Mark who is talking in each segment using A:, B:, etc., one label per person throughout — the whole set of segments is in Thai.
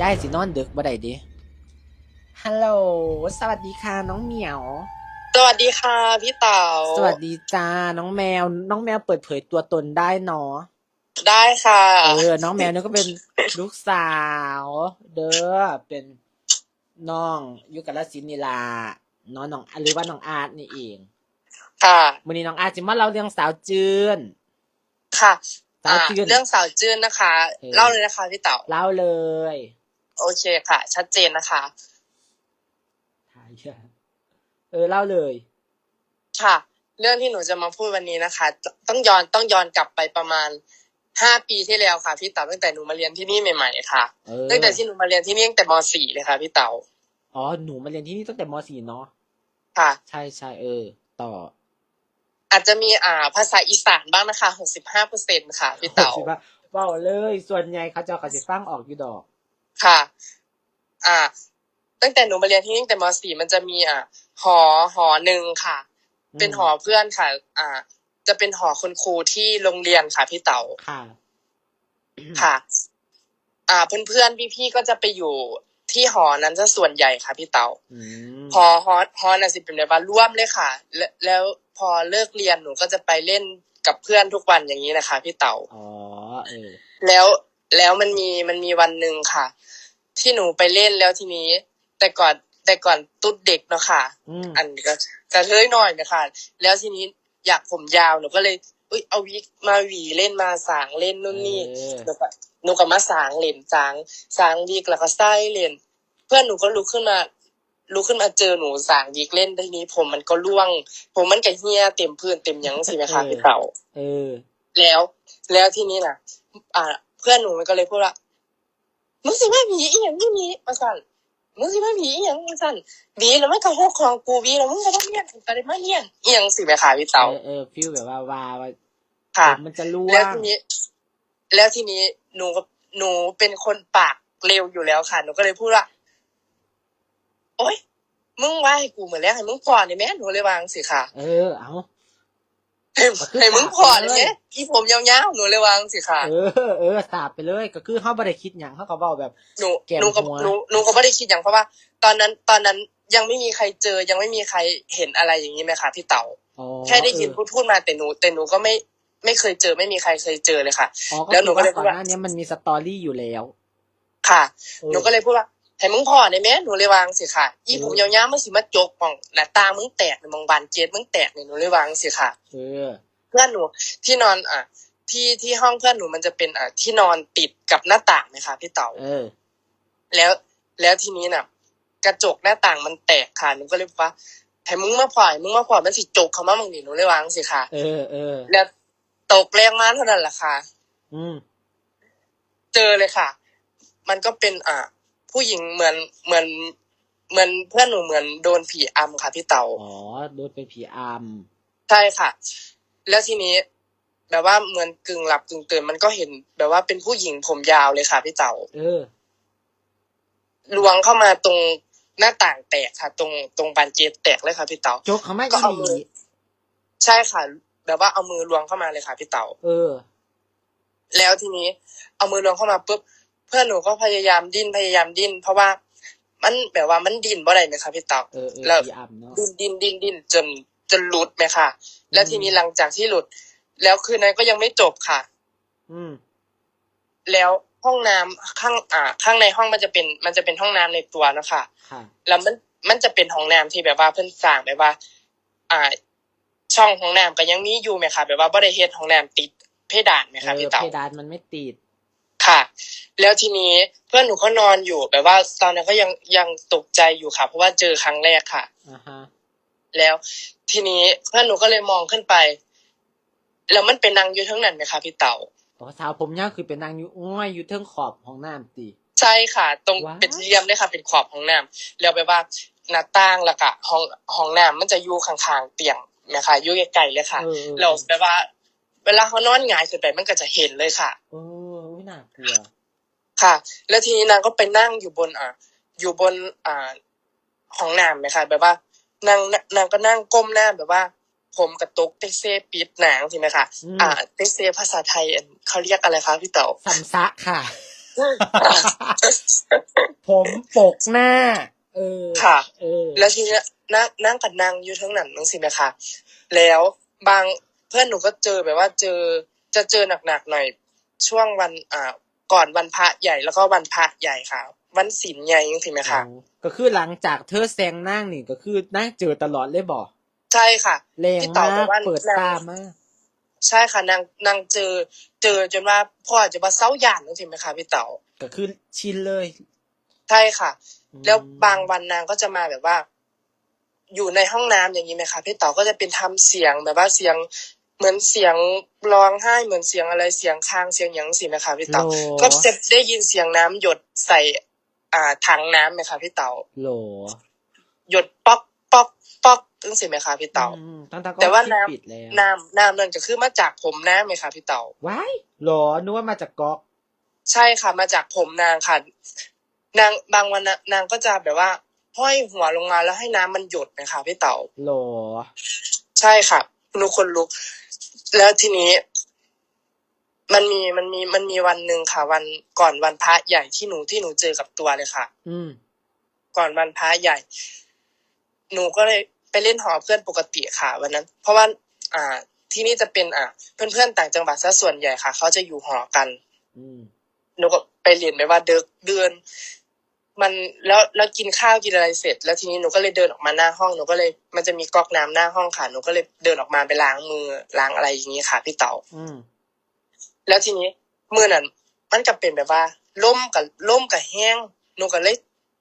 A: ยายสินอนดึกบ่ได้ดิฮัลโหล สวัสดีค่ะน้องเหมียว
B: สวัสดีค่ะพี่เต๋า
A: สวัสดีจ้า น้องแมว น้องแมวเปิดเผยตัวตนได้เนาะ
B: ได้ค่ะ
A: เออ น้องแมวเนี่ยก็เป็นลูกสาว เด้อ เป็นน้องอยู่กับลสินธุ์นี่ล่ะน้องน้องหรือว่าน้องอาร์ตนี่เอง
B: ค่ะ
A: วันนี้น้องอาร์ตจะมาเล่าเรื่องสาวจืน
B: ค่ะ
A: สาว
B: อ่า
A: จืน
B: เรื่องสาวจืนนะคะ
A: เออ
B: เล่าเลยนะคะพี่เต๋า
A: เล่าเลย
B: โอเคค่ะ ชัดเจนนะคะ
A: ถ่ายเออเล่าเลย
B: ค่ะ เรื่องที่หนูจะมาพูดวันนี้นะคะ ต้องย้อนต้องย้อนกลับไปประมาณห้าปีที่แล้วค่ะพี่เต๋าตั้งแต่หนูมาเรียนที่นี่ใหม่ๆค่ะ
A: เออ
B: ตั้งแต่ที่หนูมาเรียนที่นี่ตั้งแต่มสี่เลยค่ะพี่เต๋า
A: อ๋อหนูมาเรียนที่นี่ตั้งแต่มสี่เนาะ
B: ค่ะ
A: ใช่ใช่เออ ต่อ
B: อาจจะมีอ่าภาษาอีสานบ้างนะคะหกสิบห้าเปอร์เซ็นค่ะพี่เต๋า
A: สิว่าเว้าเลยส่วนใหญ่เขาเจะเขาสิฟังออกอยู่ดอก
B: ค่ะ อ่า ตั้งแต่หนูมาเรียนที่นี่ตั้งแต่มสี่มันจะมีอ่าหอหอหนึ่งค่ะเป็นหอเพื่อนค่ะ อ่า จะเป็นหอคุณครูที่โรงเรียนค่ะพี่เต๋า
A: ค่ะ
B: ค่ะ อ่า เพื่อนๆ พี่ๆ ก็จะไปอยู่ที่หอนั้นซะส่วนใหญ่ค่ะพี่เต๋า
A: อืม
B: หอหอหอน่ะสิเป็นแบบว่าร่วมเลยค่ะ แล้วแล้วพอเลิกเรียนหนูก็จะไปเล่นกับเพื่อนทุกวันอย่างนี้นะคะพี่เต๋า
A: อ๋อเออ
B: แล้ว แล้วมันมีมันมีวันหนึ่งค่ะ ที่หนูไปเล่นแล้วทีนี้ แต่ก่อนแต่ก่อนตุ๊ดเด็กเนาะค่ะ
A: อืม
B: อันนี้ก็กระเทยหน่อยนะคะแล้วทีนี้อยากผมยาวหนูก็เลยอุ้ยเอาวิกมาหวีเล่นมาสางเล่นนู่นนี่
A: เออ
B: หนูก็หนูก็มาสางเล่นสางสางวิกแล้วก็ไส้เล่น เพื่อนหนูก็ลุกขึ้นมาลุกขึ้นมาเจอหนูสางวิกเล่นทีนี้ ผมมันก็ร่วง ผมมันก็เหี่ยเต็มพื้นเต็มหยังสิไหมคะพี่เต่า
A: เออ
B: แล้วแล้วทีนี้น่ะ อ่า เพื่อนหนูมันก็เลยพูดว่ามึงสิว่าผีอีหยังที่นี้มาสั่นมึงสิว่าผีอีหยังมาสั่นบีแล้วมันก็หกของกูบีแล้วมึงก็ต้องเรียนก็ได้มาเรียนอีหยังสิแม่ค่ะพี่เต๋า
A: เออเออฟิลแบบว่าว่าว่า
B: ค่ะ
A: มันจะร่ว
B: แล้ว
A: ง
B: ทีนี้ แล้วทีนี้หนูก็หนูเป็นคนปากเร็วอยู่แล้วค่ะหนูก็เลยพูดว่าโอ๊ยมึงว่าให้กูเหมือนแล้วให้มึงพอเนี่ยแม่หนูเลยวางสิค่ะ
A: เออเอา
B: ให้ให้มึงพอเนี่ยอีผมยาวๆหนูเลยวางสิค่ะ
A: เออเออสาบไปเลยก็คือเขาไม่ได้คิดอย่างเขาก็เว้าแบบ
B: หนู
A: แก้ม
B: หนูก็
A: หัว
B: หนูหนูก็ไม่ได้คิดอย่างเพราะว่า ตอนนั้นตอนนั้นยังไม่มีใครเจอ ยังไม่มีใครเห็นอะไรอย่างนี้ไหมคะพี่เต๋า
A: อ๋อ
B: แค่ได้ยิน
A: เออ
B: พูดพูดมาแต่หนูแต่หนูก็ไม่ไม่เคยเจอไม่มีใครเคยเจอเลยค่ะ
A: อ๋อก็
B: แล้วหนู
A: คือ
B: ก็
A: ว่า
B: เลย
A: ก่อน
B: พูดว่า
A: หน้านี้มันมีสตอรี่อยู่แล้ว
B: ค่ะ
A: ออ
B: หนูก็เลยพูดว่า ให้มึงพอในแม่หนูเลยวางสิค่ะอีผมยาวๆมันสิมาจกมองหน้าตามึงแตกในมองบานเจ็ดมึงแตกเนี่ยหนูเลยวางสิค่ะ
A: เออ
B: เพื่อนหนูที่นอนอะที่ที่ห้องเพื่อนหนูมันจะเป็นอะที่นอนติดกับหน้าต่างไหมคะพี่เต๋า
A: เออ
B: แล้วแล้วทีนี้น่ะ กระจกหน้าต่างมันแตกค่ะหนูก็เลยบอกว่าให้มึงมาปล่อยมึงมาปล่อยมันสิจกเขามามึงนี่หนูเลยวางสิค่ะ
A: เออเออ
B: แล้วตกแรงมาเท่านั้นแหละค่ะ
A: อืม
B: เจอเลยค่ะ มันก็เป็นอะ ผู้หญิงเหมือนเหมือนเหมือนเพื่อนหนูเหมือนโดนผีอำค่ะพี่เต๋า
A: อ๋อโดนเป็นผีอำ
B: ใช่ค่ะ แล้วทีนี้แบบว่าเหมือนกึ่งหลับกึ่งตื่นมันก็เห็น แบบว่าเป็นผู้หญิงผมยาวเลยค่ะพี่เต๋า
A: เออ
B: ลวงเข้ามาตรงหน้าต่างแตกค่ะ ตรงตรงบานเจตแตกเลยค่ะพี่เต๋า
A: โจกเขาไม่
B: ก็
A: อี
B: เอา
A: ห
B: มื
A: ลี
B: อใช่ค่ะแบบว่าเอามือลวงเข้ามาเลยค่ะพี่เต๋า
A: เออ
B: แล้วทีนี้ เอามือลวงเข้ามาปุ๊บ เพื่อนหนูก็พยายามดิ้นพยายามดิ้น เพราะว่ามันแบบว่ามันดิ้นบ่ได้ไหมคะพี่เต๋า
A: เออเออ
B: แล้ว
A: ผีอำเนาะ
B: ดิ้นดิ้นดิ้นดิ้นจนจนหลุดไหมค่ะ แล้วทีนี้หลังจากที่หลุด แล้วคืนนั้นก็ยังไม่จบค่ะ
A: อืม
B: แล้วห้องน้ำข้างอ่า ข้างในห้องมันจะเป็น มันจะเป็นห้องน้ำในตัวเนอะคะ
A: ค่ะ
B: แล้วมันมันจะเป็นห้องน้ำที่แบบว่าเพิ่นสร้างแบบว่า อ่า ช่องห้องน้ำก็ยังมีอยู่ไหมคะแบบว่าบ่ได้เฮ็ดห้องน้ำติดเพดานไหม
A: เอ
B: คะ
A: อ
B: พี่เต๋า
A: เพดานมันไม่ติด
B: ค่ะ แล้วทีนี้เพื่อนหนูก็นอนอยู่แบบว่าตอนนั้นก็ยังยังตกใจอยู่ค่ะ เพราะว่าเจอครั้งแรกค่ะ
A: อ่าฮะ
B: แล้วทีนี้เพื่อนหนูก็เลยมองขึ้นไป แล้วมันเป็นนางอยู่ทั้งนั้นไหมคะพี่เต๋า
A: อ๋อสาวผมยาวคือเป็นนางอยู่อ้อยอยู่เทิงขอบของน้ำตี
B: ใช่ค่ะ ตรง
A: ว้าว
B: เป็นเหลี่ยมเลยค่ะ เป็นขอบห้องน้ำแล้วแบบว่าหน้าต่างแล้วก็ห้องห้องน้ำมันจะอยู่ข้างๆเตียงนะคะอยู่ใกล้ๆเลยค่ะ
A: เออเออ
B: เราแบบว่า เวลาเขานอนหงายขึ้นไปมันก็จะเห็นเลยค่ะ
A: เอ อไม่น่ากลัว
B: ค่ะ แล้วทีนี้นางก็ไปนั่งอยู่บนอ่าอยู่บนอ่าห้องน้ำไหมคะแบบว่านางนางก็นั่งก้มหน้าแบบว่า ผมกระตุกเตเซปิดหนังใช่ไหมคะ
A: อืม
B: อ่าเตเซภาษาไทยอันเขาเรียกอะไรคะพี่เต๋า
A: สัมซะค่ะ ผมปกหน้า เออ
B: ค่ะ
A: เออ
B: แล้วทีเนี้ยนั่งนั่งกับนางอยู่ทั้งนั้นนั่งสิไหมคะแล้วบางเพื่อนหนูก็เจอแบบว่าเจอจะเจอหนักๆหน่อย ช่วงวันอ่าก่อนวันพระใหญ่แล้วก็วันพระใหญ่ค่ะ วันศีลใหญ่ยังสิไหมคะ
A: โอ้ก็คือหลังจากเธอแซงนั่งนี่ก็คือนั่งเจอตลอดเลยบ่
B: ใช่ค่ะ
A: แรง
B: พี่ต่อ
A: มา
B: บอก
A: ก
B: ว่า
A: เปิด
B: นาง
A: ตามาก
B: ใช่ค่ะนางนางเจอเจอจนว่าพ่อจะมาเศร้าหยาดนั่นสิไหมคะพี่เต๋า
A: ก็คือชินเลย
B: ใช่ค่ะ
A: อืม
B: แล้วบางวันนางก็จะมาแบบว่า อยู่ในห้องน้ำอย่างนี้ไหมคะพี่เต๋อก็จะเป็นทำเสียงแบบว่าเสียง เหมือนเสียงร้องไห้เหมือนเสียงอะไรเสียงค้างเสียงหยังสิไหมคะพี่เต๋อ
A: โห
B: ก็จะได้ยินเสียงน้ำหยดใส่ อ่าถังน้ำไหมคะพี่เต๋อ
A: โหล
B: หยดป๊อกป๊อกป๊อกนั่นสิไหมคะพี่เต๋อ
A: อืมตั้งแต่ก็
B: แต่ว่า
A: คลิป
B: น้ำ
A: ปิดแล้ว
B: น้ำน้ำนั่นก็คือมาจากผมน้ำไหมคะพี่เต๋อ
A: ว้ายโหลนึกว่ามาจากก๊อก
B: ใช่ค่ะมาจากผมนางค่ะ นางบางวันน่ะนางก็จะแบบว่า ห้อยหัวลงมาแล้วให้น้ำมันหยดนะคะพี่เต๋อ
A: โหล
B: ใช่ค่ะ หนูคนลุก แล้วทีนี้ มันมีมันมีมันมีวันหนึ่งค่ะ วันก่อนวันพระใหญ่ที่หนูที่หนูเจอกับตัวเลยค่ะ
A: อืม
B: ก่อนวันพระใหญ่ หนูก็เลยไปเล่นหอเพื่อนปกติค่ะวันนั้น เพราะว่าอ่า ที่นี่จะเป็น อ่าเพื่อนๆต่างจังหวัดซะส่วนใหญ่ค่ะ เขาจะอยู่หอกัน
A: อืม
B: หนูก็ไปเรียนไปว่าเดิกเดือน มันแล้วแล้วกินข้าวกินอะไรเสร็จ แล้วทีนี้หนูก็เลยเดินออกมาหน้าห้องหนูก็เลยมันจะมีก๊อกน้ำหน้าห้องค่ะหนูก็เลยเดินออกมาไปล้างมือล้างอะไรอย่างนี้ค่ะ พี่เต๋า
A: อืม
B: แล้วทีนี้มือนั้นมันก็เป็นแบบว่าล่มกับล่มกับแห้งหนูก็เลย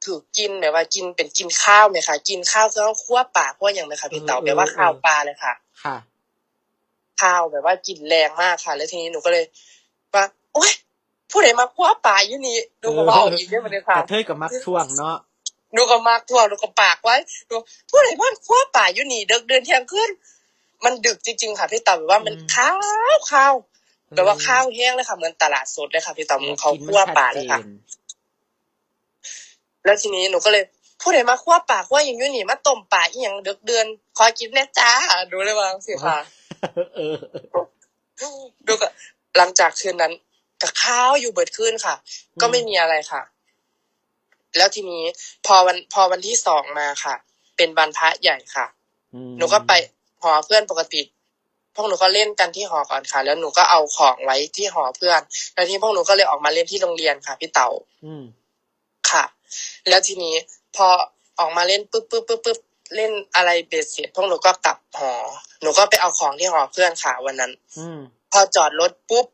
B: ถือกินแบบว่ากินเป็นกินข้าวไหมคะกินข้าวเครื่องคั่วปลาคั่วอย่างไหมคะพี่เต๋าแบบว่าข้าวปลาเลยค่ะ
A: ค่ะ
B: ข้าวแบบว่ากินแรงมากค่ะ แล้วทีนี้หนูก็เลยว่าโอ๊ย ผู้ใดมาคั่วปลาอยู่นี่หนูก็เว่าอีกเรื่องนึง
A: ก
B: ค่ะ
A: ระเทยกับมักช่วงเนาะ
B: หนูก็มากทั่วหนูก็ปากไว้หนูผู้ใดมาคั่วปลาอยู่นี่เดิกเดินเที่ยงคืนมันดึกจริง ๆ ค่ะพี่เต๋าแบบว่ามันข้าวข้าวแบบว่าข้าวแห้งเลยค่ะเหมือนตลาดสดเลยค่ะพี่เต๋าเหมือนเขา
A: กิน
B: คั่ว
A: มัน
B: ปลา
A: ชัด
B: เลย
A: เจ
B: ค่ะ
A: น
B: แล้วทีนี้หนูก็เลยผู้ใดมาคั่วปลาคั่วอย่างอยู่นี่มาต้มปลาอีหยังเดือกเดือนขอกินแน่จ้าดูเลยว่าสิค่ะ
A: เออ
B: ดูก็หลังจากคืนนั้น กับข้าวอยู่เบิดคืนค่ะ ก็ไม่มีอะไรค่ะ แล้วทีนี้พอวันพอวันที่สองมาค่ะ เป็นวันพระใหญ่ค่ะ
A: อืม
B: หนูก็ไปหอเพื่อนปกติ พวกหนูก็เล่นกันที่หอก่อนค่ะ แล้วหนูก็เอาของไว้ที่หอเพื่อน แล้วทีนี้พวกหนูก็เลยออกมาเล่นที่โรงเรียนค่ะพี่เต๋า
A: อืม
B: ค่ะ แล้วทีนี้พอออกมาเล่นปุ๊บปุ๊บปุ๊บปุ๊บเล่นอะไรเบ็ดเสร็จพวกหนูก็กลับหอ หนูก็ไปเอาของที่หอเพื่อนค่ะวันนั้น
A: อืม
B: พอจอดรถปุ๊บ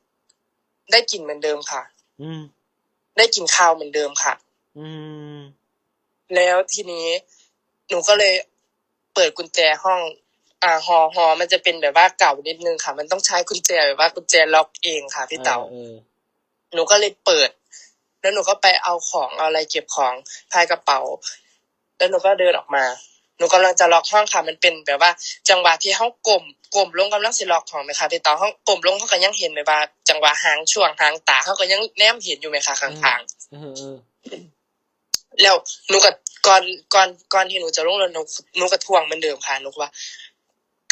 B: ได้กลิ่นเหมือนเดิมค่ะ
A: อืม
B: ได้กลิ่นข้าวเหมือนเดิมค่ะ
A: อืม
B: แล้วทีนี้หนูก็เลยเปิดกุญแจห้อง อ่าหอหอมันจะเป็นแบบว่าเก่านิดนึงค่ะ มันต้องใช้กุญแจแบบว่ากุญแจล็อกเองค่ะพี่เต๋า
A: เออ
B: หนูก็เลยเปิด แล้วหนูก็ไปเอาของเอาอะไรเก็บของภายกระเป๋า แล้วหนูก็เดินออกมา หนูกำลังจะล็อกห้องค่ะ มันเป็นแบบว่า จังหวะที่ห้องกลมกลมลงกำลังสิล็อกของไหมคะพี่เต๋าห้องกลมลงเขาก็ยังเห็นแบบว่า จังหวะหางช่วงหางตาเขาก็ยังแนมเห็นอยู่ไหมคะข้างๆ
A: เออเออ
B: แล้วหนูกับก่อนก่อนก่อนที่หนูจะลงรถหนูหนูกับทวงเหมือนเดิมค่ะหนูก็ว่า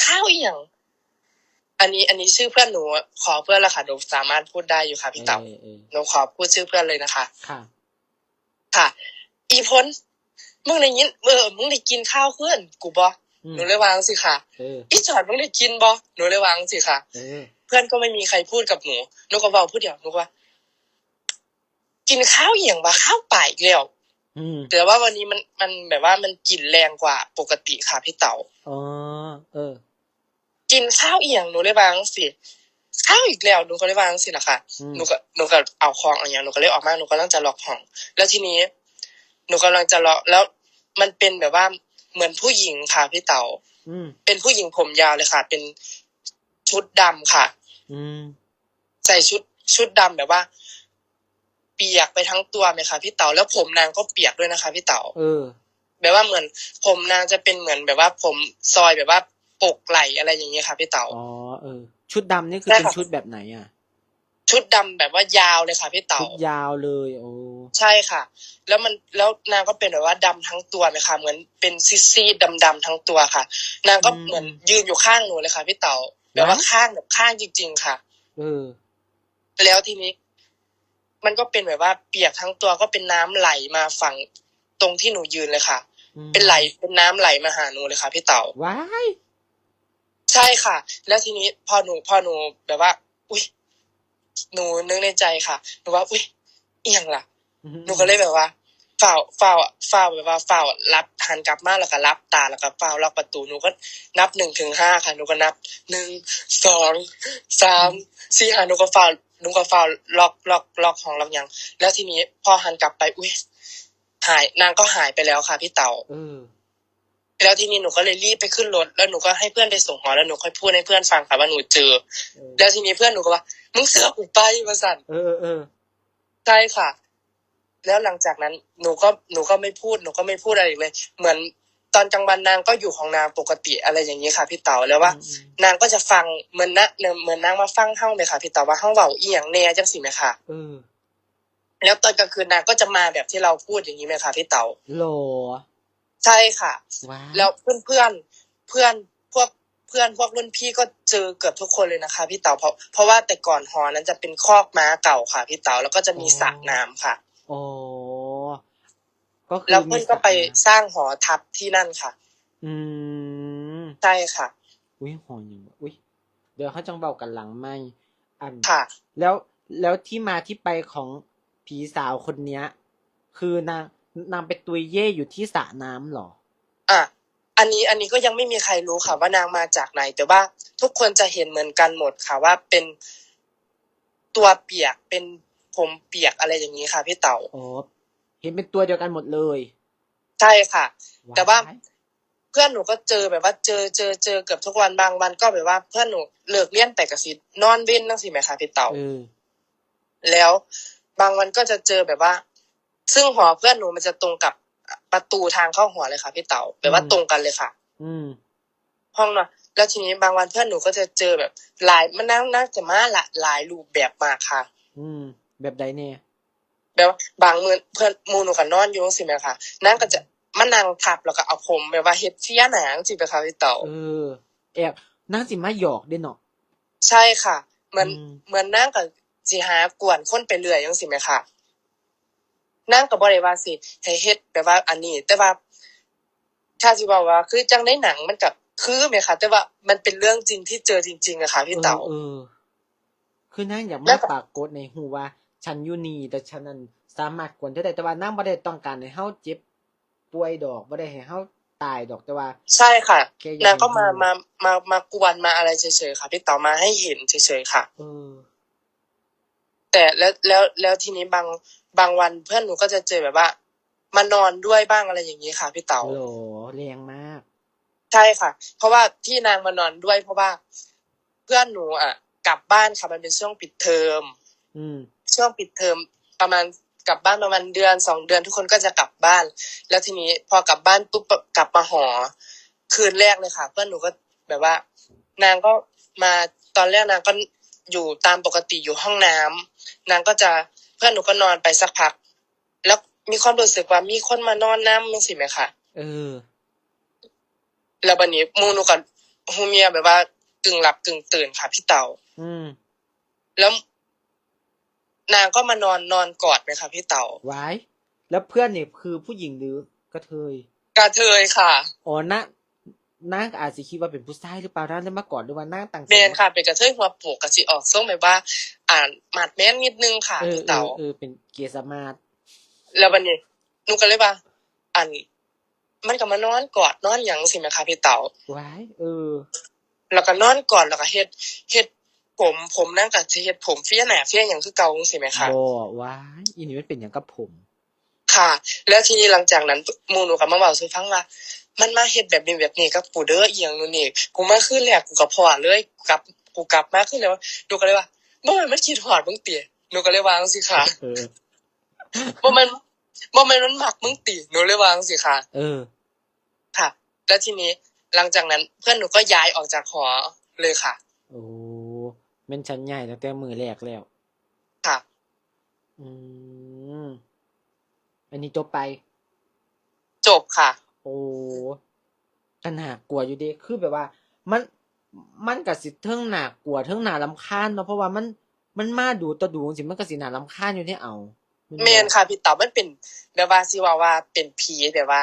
B: ข้าวอีหยังอันนี้อันนี้ชื่อเพื่อนหนูขอเพื่อนละค่ะหนูสามารถพูดได้อยู่ค่ะพี่เต๋า
A: เออเออ
B: หนูขอพูดชื่อเพื่อนเลยนะคะ
A: ค่ะ
B: ค่ะ อีพ้น มึงได้ยินเออมึงได้กินข้าวเพื่อนกูบอ
A: อืม
B: หนูเลยวางสิค่ะ
A: เออ
B: อีจอดมึงได้กินบอหนูเลยวางสิค่ะ
A: เออ
B: เพื่อนก็ไม่มีใครพูดกับหนูหนูก็บอกพูดเดียวหนูก็ว่า กินข้าวอีหยังวะข้าวป่าอีกแล้ว
A: อืม
B: แต่ว่าวันนี้มันมันแบบว่ามันกลิ่นแรงกว่าปกติค่ะพี่เต๋า
A: อ๋อเออ
B: กินข้าวเอียงหนูได้วางสิข้าวอีกแล้วหนูก็ได้วางสินะคะ
A: อืม
B: หนูก็หนูก็เอาของอะไรอย่างหนูก็เลยออกมาหนูกำลังจะล็อกห้อง แล้วทีนี้ หนูกำลังจะล็อกแล้วมันเป็นแบบว่าเหมือนผู้หญิงค่ะพี่เต๋า
A: อืม
B: เป็นผู้หญิงผมยาวเลยค่ะ เป็นชุดดำค่ะ
A: อืม
B: ใส่ชุดชุดดำแบบว่า เปียกไปทั้งตัวไหมคะพี่เต๋าแล้วผมนางก็เปียกด้วยนะคะพี่เต๋า
A: เออ
B: แบบว่าเหมือน ผมนางจะเป็นเหมือนแบบว่า ผมซอยแบบว่าปกไหลอะไรอย่างเงี้ยค่ะพี่เต๋า
A: อ๋อเออชุดดำนี่คือ
B: ได้
A: เป็น
B: ค่ะ
A: ชุดแบบไหนอะ
B: ชุดดำแบบว่ายาวเลยค่ะพี่เต๋า
A: ชุดยาวเลยโอ้
B: ใช่ค่ะ แล้วมันแล้วนางก็เป็นแบบว่าดำทั้งตัวเลยค่ะ เหมือนเป็นซีซีดำดำๆทั้งตัวค่ะ นางก็
A: อืม
B: เหมือนยืนอยู่ข้างหนูเลยค่ะพี่เต๋าแบบว่า
A: นะ
B: ข้างแบบข้างจริง ๆ ค่ะ
A: เออ
B: แล้วทีนี้ มันก็เป็นแบบว่าเปียกทั้งตัวก็เป็นน้ำไหลมาฝั่งตรงที่หนูยืนเลยค่ะ
A: อืม
B: เป็นไหลเป็นน้ำไหลมาหาหนูเลยค่ะพี่เต๋า
A: ว้าย
B: ใช่ค่ะ แล้วทีนี้พอหนูพอหนูแบบว่า อุ้ย หนูนึกในใจค่ะหนูว่าอุ้ยเอียงล่ะหนูก็เลยแบบว่าฝ่าวฝ่าวฝ่าวแบบว่าฝ่าวรับหันกลับมาแล้วก็รับตาแล้วก็ฝ่าวล็อกประตูหนูก็นับหนึ่งถึงห้าค่ะหนูก็นับหนึ่งสองสามสี่ห้าหนูก็ฝ่าวหนูก็ฝ่าวล็อกล็อกล็อกของล็อกหยัง แล้วทีนี้พอหันกลับไปอุ้ยหายนางก็หายไปแล้วค่ะพี่เต๋า
A: เออ
B: แล้วทีนี้หนูก็เลยรีบไปขึ้นรถแล้วหนูก็ให้เพื่อนไปส่งหอแล้วหนูค่อยพูดให้เพื่อนฟังค่ะว่าหนูเจอ
A: เออ
B: แล้วทีนี้เพื่อนหนูก็ว่ามึงเสือกกูไปมาสั่น
A: เออเออ
B: ใช่ค่ะ แล้วหลังจากนั้นหนูก็หนูก็ไม่พูดหนูก็ไม่พูดอะไรอีกเลย เหมือนตอนกลางวันนางก็อยู่ของนางปกติอะไรอย่างนี้ค่ะพี่เต๋าแล้วว่า
A: อืม
B: นางก็จะฟังเหมือนนะเหมือนนางมาฟังเฮ้าเลยค่ะพี่เต๋าว่าเฮ้าเบาเอียงแน่จังสิไหมค่ะ
A: เออ
B: แล้วตอนกลางคืนนางก็จะมาแบบที่เราพูดอย่างนี้ไหมคะพี่เต๋า
A: โหล
B: ใช่ค่ะ
A: ว้าย
B: แล้วเพื่อนเพื่อนเพื่อนพวกเพื่อนพวกรุ่นพี่ก็เจอเกือบทุกคนเลยนะคะ พี่เต๋าเพราะเพราะว่าแต่ก่อนหอนั้นจะเป็นคอกม้าเก่าค่ะ พี่เต๋าแล้วก็จะมีสระน้ำค่ะ
A: โอ้ก็คือ
B: แล้วเพื่อนก็ไปสร้างหอทับที่นั่นค่ะ
A: อืม
B: ใช่ค่ะ
A: อุ้ยหอยอย่างวะอุ้ยเดี๋ยวเขาจังเบากันหลังไม่ อัน
B: ค่ะ
A: แล้วแล้วที่มาที่ไปของผีสาวคนเนี้ย คือนาง นางไปตุยเย่อยู่ที่สระน้ำเหรอ
B: อะ อันนี้อันนี้ก็ยังไม่มีใครรู้ค่ะว่านางมาจากไหน แต่ว่าทุกคนจะเห็นเหมือนกันหมดค่ะว่าเป็นตัวเปียกเป็นผมเปียกอะไรอย่างนี้ค่ะพี่เต๋า
A: อ๋อเห็นเป็นตัวเดียวกันหมดเลย
B: ใช่ค่ะ แต่ว่า
A: ย
B: เพื่อนหนูก็เจอแบบว่าเจอเจอเจอเกือบทุกวันบางวันก็แบบว่า เพื่อนหนูเลิกเรียนแต่กสินอนเว้นนั่งสิไหมคะพี่เต๋า
A: เออ
B: แล้วบางวันก็จะเจอแบบว่า ซึ่งหอเพื่อนหนูมันจะตรงกับประตูทางเข้าหอเลยค่ะพี่เต๋าแบบว่า
A: อืม
B: ตรงกันเลยค่ะ
A: อืม
B: ห้องนอนแล้วทีนี้บางวันเพื่อนหนูก็จะเจอแบบหลายมันนั่งนั่งจะมาละหลายรูปแบบมากค่ะ
A: อืม แบบใดเนี่ย
B: แบบว่าบางมือเพื่อนหมูหนูก็นอนอยู่สิแม่ค่ะนั่งก็จะมานั่งทับแล้วก็เอาผมแบบว่าเฮ็ดเสียหนังสิไปค่ะพี่เต๋า
A: เออแอบนางสิมาหยอกเด้เนาะ
B: ใช่ค่ะเหมือน
A: อืม
B: เหมือนนั่งกับสิหากวนคนไปเรื่อยจังสิแม่ค่ะ นั่งกับ่ได้ว่าสิให้เฮ็ดแบบว่าอันนี้ แต่ว่าถ้าสิบอกว่า คือจังในหนังมันกับคือไหมคะแต่ว่ามันเป็นเรื่องจริงที่เจอจริง ๆอะค่ะพี่เต๋า
A: เออเออคือนางอยาก
B: แล้
A: มาว
B: ก็
A: ปรากฏในหูว่า ฉันอยู่นี่แต่ฉันนั้นสามารถกวนได้แต่ว่านางบ่ได้ต้องการให้เฮาเจ็บป่วยดอกบ่ได้ให้เฮาตายดอกแต่ว่า
B: ใช่ค่ะ
A: แค่อยาก
B: นางก็มา
A: ให้ดู
B: มามามากวนมาอะไรเฉยๆค่ะพี่เต๋ามาให้เห็นเฉยๆค่ะ
A: เออ
B: แต่แล้วแล้วแล้วทีนี้บาง บางวันเพื่อนหนูก็จะเจอแบบว่า มานอนด้วยบ้างอะไรอย่างนี้ค่ะพี่เต๋า
A: โหลแรงมาก
B: ใช่ค่ะ เพราะว่าที่นางมานอนด้วย เพราะว่า เพื่อนหนูอะ กลับบ้านค่ะมันเป็นช่วงปิดเทอม
A: อืม
B: ช่วงปิดเทอมประมาณกลับบ้านประมาณเดือนสองเดือนทุกคนก็จะกลับบ้าน แล้วทีนี้พอกลับบ้านปุ๊บกลับมาหอ คืนแรกเลยค่ะ เพื่อนหนูก็แบบว่า นางก็มาตอนแรกนางก็อยู่ตามปกติอยู่ห้องน้ำนางก็จะเพื่อนหนูก็นอนไปสักพัก แล้วมีความรู้สึกว่ามีคนมานอนน้ำมึงสิไหมคะ
A: เออ
B: แล้วบันนี้หมูหนูกับฮูเมียแบบว่ากึ่งหลับกึ่งตื่นค่ะพี่เต่า
A: อืม
B: แล้ว นางก็มานอนนอนกอดไหมคะพี่เต่า
A: ไว้แล้วเพื่อนเนี่ยคือผู้หญิงหรือกระเทย
B: กระเทยค่ะ
A: อ๋อนะ นางอาจจะคิดว่าเป็นผู้ชายหรือเปล่านะแล้วมาก่อนหรือว่านั่งต่าง
B: เมนค่ะ เป็นกระเทยหัวโปกกะสิออกส่งแบบว่า อ่านหมัดแม่นนิดนึงค่ะ
A: เออ
B: พี่
A: เอ
B: เต่า
A: อเออเป็นเกียร์สมาร์ท
B: แล้วบันนี้หนูก็เลยว่าอันมันก็มานอนกอดนอนหยังสิไหมคะพี่เต่า
A: ไว้เออ
B: แล้วก็นอนกอดแล้วก็เฮ็ดเฮ็ดผมผมนั่งกับเฮ็ดผมเฟี้ยหนาเฟี้ยอย่างคือเก่าสิไหมคะ
A: บ่ไว้อีนี่มันเป็นอย่างกับผม
B: ค่ะ แล้วทีนี้หลังจากนั้นหมูหนูกับมาบอกซื้อฟังว่า มันมาเฮ็ดแบบนี้แบบนี้กับกูเด้อเอียงนู่นนี่กูมาขึ้นแรกกูกับพ่อเลยกูกลับกูกลับมาขึ้นเลยว่าหนูก็เลยว่าบ่แม่นมันคิดฮอดมึงติหนูก็เลยวาจั่งสิค่ะ
A: เออ
B: บ่แม่นบ่แม่นมันมักมึงติหนูเลยวาจั่งสิค่ะ
A: เออ
B: ค่ะ แล้วทีนี้หลังจากนั้น เพื่อนหนูก็ย้ายออกจากหอเลยค่ะ
A: โอ้แม่นชั้นใหญ่ตั้งแต่มือแรกแล้ว
B: ค่ะ
A: อืม อันนี้จบไป
B: จบค่ะ
A: โอ้ก็น่ากลัวอยู่ดีคือแบบว่า มันมันกับสิเทิงหนากลัวเทิงหนาลำคาญเนาะเพราะว่ามันมันมาดูตัวดูสิมันกับสิหนารำคาญอยู่ที่เอา
B: เมนค่ะพี่เต๋ามันเป็นแบบว่าสิว่าว่าเป็นผีแบบว่า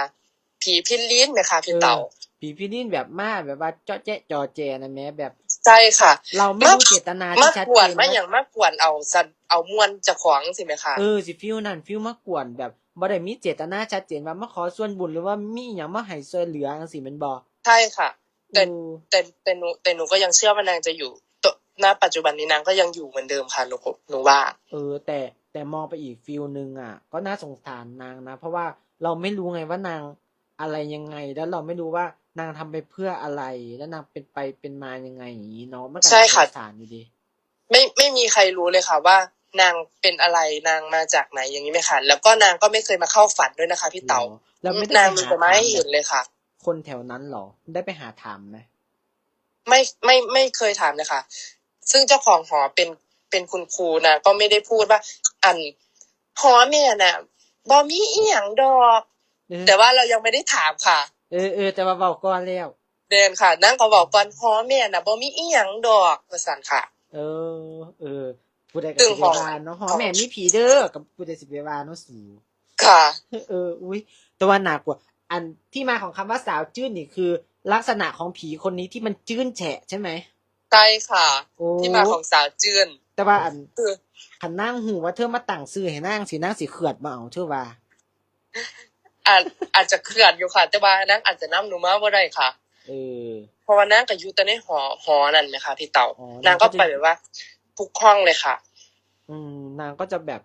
B: ผีพินลิ้นไหมคะพี่เต๋า
A: ผีพี่นินแบบมาแบบว่าเจาะแจ๊ะจอแจนะแม้แบบ
B: ใช่ค่ะ
A: เราไม่รู้เจตนา
B: มา
A: ที่ชัด
B: ก
A: เจ
B: วน
A: น
B: มา
A: นะ
B: อย่างมากกวนเอาสันเอามวนเจะของสิไหมคะ
A: เออสิฟิลนั่นฟิลมากวนแบบบ่ได้มีเจตนาชัดเจนว่ามาขอส่วนบุญหรือว่ามีอหย่างมาให้ช่วยเหลือจังซี่แมันบ่
B: ใช่ค่ะแต่
A: เออ
B: แต่แต่หนูแต่หนูก็ยังเชื่อว่านางจะอยู่ตณปัจจุบันนี้นางก็ยังอยู่เหมือนเดิมค่ะหนูหนูว่า
A: เออ แต่แต่มองไปอีกฟิลหนึ่งอะ ก็น่าสงสารนางนะ เพราะว่าเราไม่รู้ไงว่านางอะไรยังไง แล้วเราไม่รู้ว่า นางทำไปเพื่ออะไร แล้วนางเป็นไปเป็นมายังไงอย่างนี้เนาะมันก็
B: ใช่ค่ะ
A: น่าสงสารอยู่ดี
B: ไม่ไม่มีใครรู้เลยค่ะว่า นางเป็นอะไรนางมาจากไหนอย่างนี้ไหมคะแล้วก็นางก็ไม่เคยมาเข้าฝันด้วยนะคะ พี่เต๋า
A: หรอแล้วไม่ได้
B: นาง
A: ไป
B: มี
A: หา
B: แต่มาให้
A: ถาม
B: เห็นเลยค่ะ
A: คนแถวนั้นหรอได้ไปหาถามไหม
B: ไม่ไม่ไม่เคยถามเลยค่ะ ซึ่งเจ้าของหอเป็นเป็นคุณครูนะก็ไม่ได้พูดว่า อันหอแม่น่ะบอมีอีหยังดอก
A: เออ
B: แต่ว่าเรายังไม่ได้ถามค่ะ
A: เออเออแต่ว่าเบาก่อนแล้ว
B: เดินค่ะนั่งก็บอกก่อนหอแม่น่ะบอมีอีหยังดอกประสันค่ะ
A: เออ เออผู้ใดกับ
B: ตึ
A: สิ
B: ง
A: เบ
B: หอ
A: วาเนาะหอแม่มีผีเด้อกับผู้ใดสิเบวาเนาะสู
B: ค่ะ
A: เออ อุ้ยแต่ว่าหนักกว่า อันที่มาของคำว่าสาวจื้นนี่คือ ลักษณะของผีคนนี้ที่มันจื้นแฉะใช่ไหม
B: ใช่ค่ะ
A: โอ้
B: ที่มาของสาวจืน
A: แต่ว่าอัน
B: คือ
A: ขันนั่งหูว่าเธอมาตั้งซื้อให้นั่งสินั่งสิเขือดมาเอาเธอว่า
B: อาจอาจจะเคลื่อนอยู่ค่ะ แต่ว่านั่งอาจจะน้ำหนูมาว่าได้ค่ะ
A: เออ
B: เพราะว่านั่งกับยูแต่ในหอหอนั่นไหมคะพี่เต่า
A: อ๋อ
B: นางก็ไปแบบว่าทุกห้องเลยค่ะ
A: อืม นางก็จะแบบ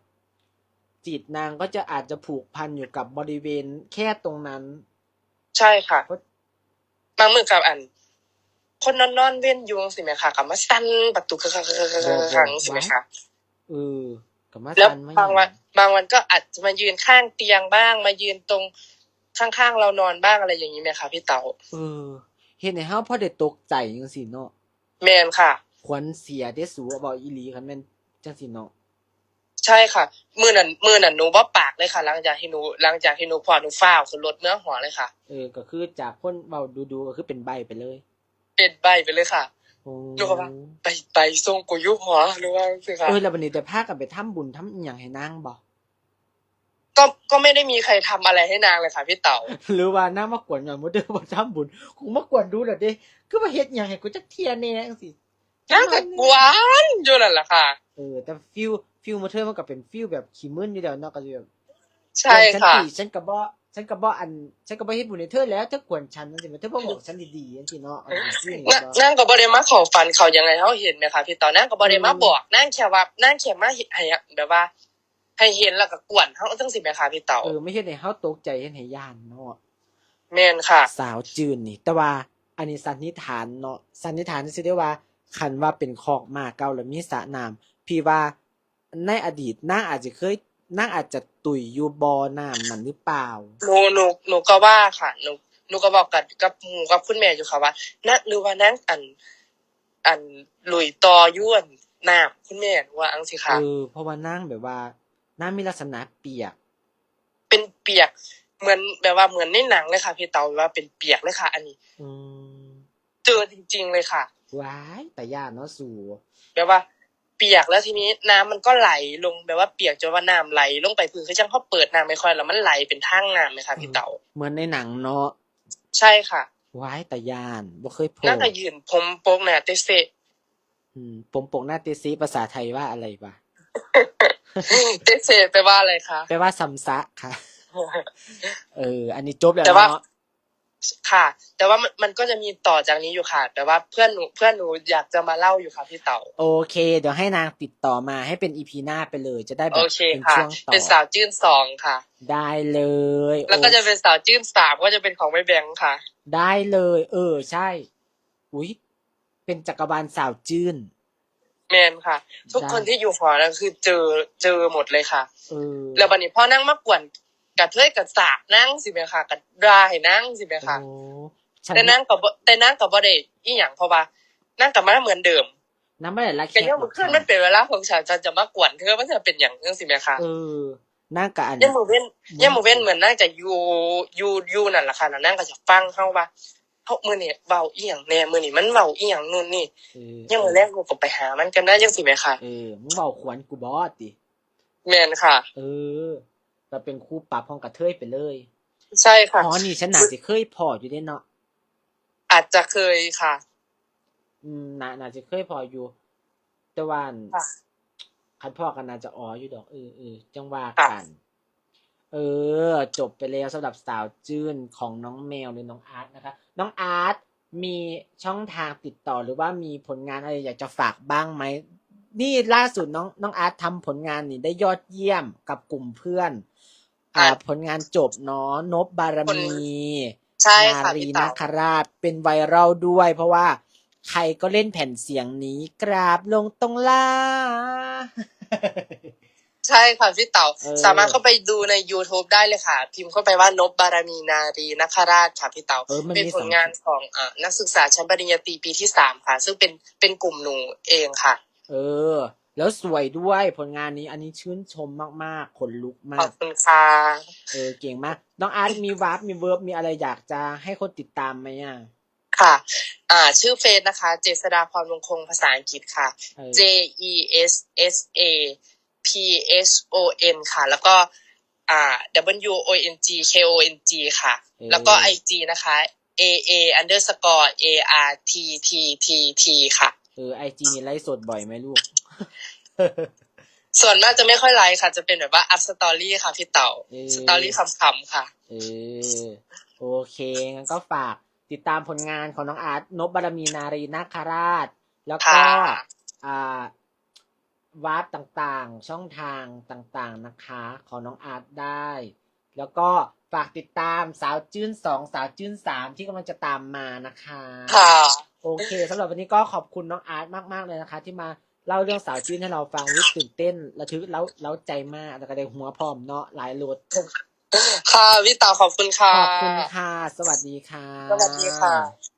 A: จิตนางก็จะอาจจะผูกพันอยู่กับบริเวณแค่ตรงนั้น
B: ใช่ค่ะ
A: เพราะ
B: บางมือกับอัน คนนอนนอนๆเว้นอยุงสิไหมคะกับมาสั่นประตูครั้งๆสิไหมคะ
A: เออกับมา
B: แล้ว
A: ซันไม่
B: บางวันบางวันก็อาจจะมายืนข้างเตียงบ้าง มายืนตรงข้างๆเรานอนบ้างอะไรอย่างนี้ไหมคะพี่เต๋า
A: เออ เห็นในเฮาพอได้ตกใจจังซี่เนาะ
B: แมนค่ะ
A: ขวัญเสียได้สูบอกอีหลีคันแม่นจังซี่เนาะ
B: ใช่ค่ะ มือนั่นมือนั่นหนูบ่ปากเลยค่ะหลังจากที่หนูหลังจากที่หนูพอหนูฟ้าวคือลดเนื้อหัวเลยค่ะ
A: เออ ก็คือจากคนเบาดูๆก็คือเป็นใบไปเลย
B: เป็นใบไปเลยค่ะ
A: โอ้
B: ดูเขาปะไปไปส่งกูยุบหัวหรือว่าสิค่ะ
A: เออแล้ววันนี้แต่พากันไปทำบุญทำอีหยังให้นางบ่
B: ก็ก็ไม่ได้มีใครทำอะไรให้นางเลยค่ะพี่เต๋า
A: หรือว่านางมากวนหย่อนบ่เด้อบ่ทำบุญกูมากวนดูแล้วเด้คือมาเฮ็ดหยังให้กูจักเที่ยแน่จังซี่
B: นางก็กวนอยู่นั่นแหละค่ะ
A: เออ แต่ฟิลฟิลมาเธอมันก็เป็นฟิลแบบขี้มึนอยู่แล้วเนาะก็สิแบบ
B: ใช่
A: ฉัน
B: ค่ะ
A: ตีฉันก็บ่ ฉันก็บ่อัน ฉันก็บ่เฮ็ดบุญให้เธอแล้วเธอกวนฉันจังซี่มันเธอบ่บอกฉันดีๆจังซี่เนาะเอาจังซี่
B: น
A: เนาะ
B: นั่งก็บริมาเข่าฟันเขายังไงเขาเห็นไหมคะพี่ต่อนั่งก็บริมาบอกนั่งแค่ว่านั่งแค่มาเห็นให้แบบว่า ให้เห็นแล้วก็กวนเขาตั้งสิไหมคะพี่เต่า
A: เออไม่เฮ็ดให้เฮาตกใจเฮ็ดให้ย่านเนาะ
B: แมนค่ะ
A: สาวจืนนี่ แต่ว่าอันนี้สันนิษฐานเนาะสันนิษฐานสิได้ว่าคันว่าเป็นคอกหมาเก่าแล้วมีสระน้ำพี่ว่าในอดีตนางอาจจะเคย นางอาจจะตุยอยู่บ่อน้ำนั่นหรือเปล่า
B: หนูหนูหนูก็ว่าค่ะหนูหนูก็บอกกับกับหมูกับคุณแม่อยู่ค่ะว่านั่งหรือว่านั่งอัน อันหลุยตอย้วนน้ำคุณแม่หนูว่าอังสิค่ะ
A: เออ เพราะว่านางแบบว่านางมีลักษณะเปียก
B: เป็นเปียก เหมือนแบบว่าเหมือนในหนังเลยค่ะพี่เต่าว่าเป็นเปียกเลยค่ะ อันนี้
A: อืม
B: เจอจริง ๆ เลยค่ะ
A: ว้ายแต่ย่านเนาะสู่
B: แบบว่า เปียกแล้วทีนี้น้ำมันก็ไหลลงแบบว่าเปียกจนว่าน้ำไหลลงไปพื้นคือจังเขาเปิดน้ำไม่ค่อยแล้วมันไหลเป็นทางน้ำเลยค่ะพี่เต๋า
A: เหมือนในหนังเนาะ
B: ใช่ค่ะ
A: ว้ายแต่ย่านบ่เคยพบ
B: น่าจะยืนผมโป๊กเนี่ยเตเซ
A: อืมผมปกหน้าเตซีภาษาไทยว่าอะไรวะ
B: เตเซแปลว่าอะไรคะ
A: แปลว่าซัมซะค่ะ เออ อันนี้จบแล้ว
B: แต่ว่า
A: เนาะ
B: ค่ะ แต่ว่ามันมันก็จะมีต่อจากนี้อยู่ค่ะ แต่ว่าเพื่อนหนูเพื่อนหนูอยากจะมาเล่าอยู่ค่ะพี่เต๋า
A: โอเค เดี๋ยวให้นางติดต่อมาให้เป็นอีพีหน้าไปเลย จะได้แบ
B: โอบเค
A: เป็น
B: ค่ะ
A: ช่วงต่อ
B: เป็นสาวจื้นสองค่ะ
A: ได้เลย
B: แล้วก็จะ
A: โอ
B: เป็นสาวจื้นสามก็จะเป็นของแม่แบงค์ค่ะ
A: ได้เลย เออใช่ อุ้ยเป็นจักรบาลสาวจื้น
B: แมนค่ะ ทุก
A: ได้
B: คนที่อยู่หอนั้นคือเจอเจอหมดเลยค่ะ
A: เออ
B: แล้วบันนี้พ่อนั่งมากวน กัดเทยกัดสากนั่งสิแม่ค่ะกัดดาให้นั่งสิแม่ค่ะ
A: โอ้ฉัน
B: แต่นั่งกับบ่แต่นั่งกับบ่ได้อีหยังเพราะว่านั่งกับมาเหมือนเดิม
A: น้ำไม่ได้ละ
B: ก็
A: แค่
B: ยังมือขึ้นมันเป็นเวลาของฉันฉันจะมากวนเธอมันจะเป็นอย่างจังสิแม่ค่ะ
A: เออนั่งกับอัน
B: ยังมือเว้นยังมือเว้นเหมือนนั่งจะอยู่อยู่อยู่นั่นแหละค่ะแล้วนั่งก็จะฟังเฮาว่าเฮามื้อนี้เว้าอีหยังแน่มื้อนี้มันเว้าอีหยังนู่นนี่
A: เออ
B: ยังมื้อแรกกูก็ไปหามันกันได้จังซี่แหมค่ะ
A: เออมึงเบาขวนกูบอสติ
B: แม่นค่ะ
A: เออ เราเป็นครู่ปรับห้องกระเทยไปเลย
B: ใช่ค่ะ
A: อ๋อนี่ฉันน่าจะเคยพออยู่เด้เนาะ
B: อาจจะเคยค่ะ
A: อืมน่าน่าจะเคยพออยู่ แต่ว่าอั่น
B: ค่ะ
A: คันพ่อกันน่าจะอ๋ออยู่ดอกเออเออจังว่า
B: ค่ะ
A: กัน เออ จบไปแล้วสำหรับสาวจื้นของน้องแมวหรือน้องอาร์ตนะคะ น้องอาร์ตมีช่องทางติดต่อหรือว่ามีผลงานอะไรอยากจะฝากบ้างไหม นี่ล่าสุดน้องน้องอาร์ตทำผลงานนี่ได้ยอดเยี่ยมกับกลุ่มเพื่อน อ่า
B: อะ
A: ผลงานจบเนาะนบบารมี
B: ใช่ค่ะ
A: นารี
B: พี่
A: นา
B: เต๋า
A: คราชเป็นไวรัลด้วย เพราะว่าใครก็เล่นแผ่นเสียงนี้กราบลงตรงล่า
B: ใช่ค่ะพี่เต๋า
A: เออ
B: สามารถเข้าไปดูใน YouTube ได้เลยค่ะ พิมพ์เข้าไปว่านบบารมีนารีนคราชค่ะพี่เต๋า
A: เออมัน
B: เป็น
A: มี
B: ผ
A: สอ
B: ล
A: ง
B: งานของอ่านักศึกษาชั้นปริญญาตรีปีที่สามค่ะ ซึ่งเป็นเป็นกลุ่มหนูเองค่ะ
A: เออ แล้วสวยด้วยผลงานนี้อันนี้ชื่นชมมากๆขนลุก
B: ข
A: มา
B: อก บคุณค่ะ
A: เออเก่งมากน้องอาร์ตมีวาร์ปมีเวิร์บมีอะไรอยากจะให้คนติดตามไหมอะ
B: ค่ะ อ่า ชื่อเฟซนะคะ เจษดาพรมงคงภาษาอังกฤษค่ะ
A: เออ
B: J E S S A P H O N ค่ะ แล้วก็อ่า W O N G K O N G ค่ะแล้วก็ I G นะคะ A A underscore A R T T T T ค่ะ
A: เออไอจีนี่ไลฟ์สดบ่อยไหมลูก
B: ส่วนมากจะไม่ค่อยไลค์ค่ะ จะเป็นแบบว่าอัพสตอรี่ค่ะพี่เต่า
A: เออ
B: สตอรี่ขำๆค่ะ
A: เออโอเคงั้นก็ฝากติดตามผลงานของน้องอาร์ตนบบารมีนารีนาคราช แล้วก็
B: ค่ะ
A: อ่าวาร์ปต่างๆ ช่องทางต่างๆนะคะ ของน้องอาร์ตได้ แล้วก็ฝากติดตามสาวจื้นสองสาวจื้นสามที่กำลังจะตามมานะคะ
B: ค่ะ
A: โอเคสำหรับวันนี้ก็ขอบคุณน้องอาร์ตมากๆเลยนะคะ ที่มาเล่าเรื่องสาวจื้นให้เราฟังรู้ตื่นเต้นระทึกแล้วแล้วใจมากแล้วก็ได้หัวพร้อมเนาะหลายโหลด
B: ค่ะพี่เต่าขอบคุณค่ะ
A: ขอบคุณค่ะ สวัสดีค่ะ
B: สวัสดีค่ะ